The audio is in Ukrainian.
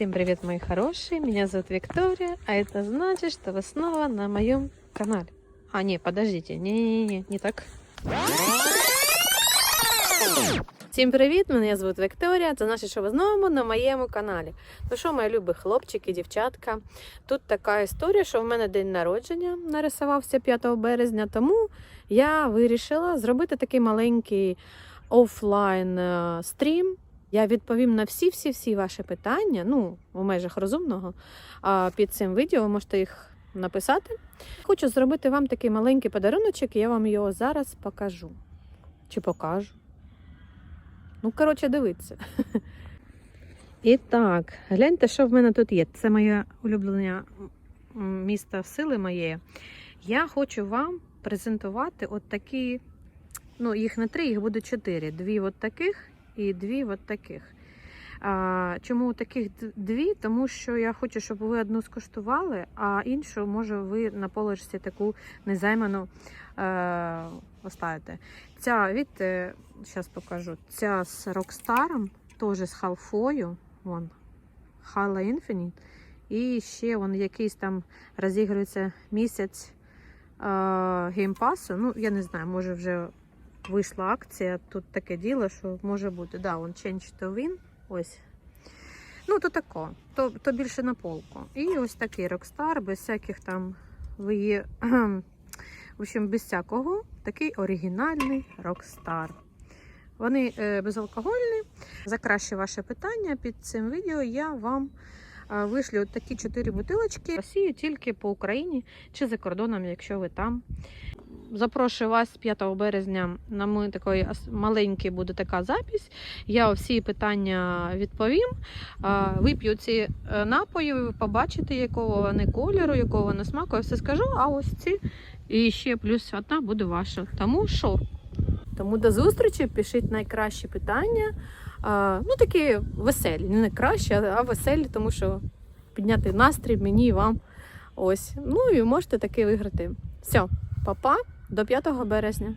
Всем привет, мои хорошие! Меня зовут Виктория, а это значит, что вы снова на моем канале. А, не, подождите, не-не-не, не так. Всім привіт! Мене звуть Вікторія. Це значить, що ви знову на моєму каналі. Ну що, мої любі хлопчики, дівчатка. Тут така історія, що в мене день народження нарисувався 5 березня, тому я вирішила зробити такий маленький офлайн е, стрім. Я відповім на всі-всі-всі ваші питання, ну, у межах розумного. А під цим відео ви можете їх написати. Хочу зробити вам такий маленький подаруночок, і я вам його зараз покажу. Чи покажу? Ну, коротше, дивіться. І так, гляньте, що в мене тут є. Це моє улюблене м, місто сили моєї. Я хочу вам презентувати от такі, ну, їх не три, їх буде чотири. Дві от таких і дві от таких. А, чому таких дві? Тому що я хочу, щоб ви одну скуштували, а іншу, може, ви на полочці таку незайману е, оставите. Ця від, зараз покажу, ця з Рокстаром, теж з халфою. Вон, Halo Infinite. І ще вон якийсь там розігрується місяць е, геймпасу. Ну, я не знаю, може вже вийшла акція. Тут таке діло, що може бути. Да, вон Change to Win. Ось. Ну, то тако, то, то більше на полку. І ось такий Rockstar, без всяких там ви. В общем, без всякого такий оригінальний Rockstar. Вони е, безалкогольні. За краще ваше питання під цим відео я вам е, вишлю такі чотири бутилочки. Росію тільки по Україні чи за кордоном, якщо ви там. Запрошую вас 5 березня на мій такий маленький буде така запись. Я всі питання відповім. Вип'ю ці е, напої, ви побачите, якого вони кольору, якого вони смаку. Я все скажу. А ось ці і ще плюс одна буде ваша. Тому що? Тому до зустрічі пишіть найкращі питання. Ну, такі веселі, не найкращі, а веселі, тому що підняти настрій мені і вам. Ось. Ну і можете таки виграти. Все, па-па, до 5 березня.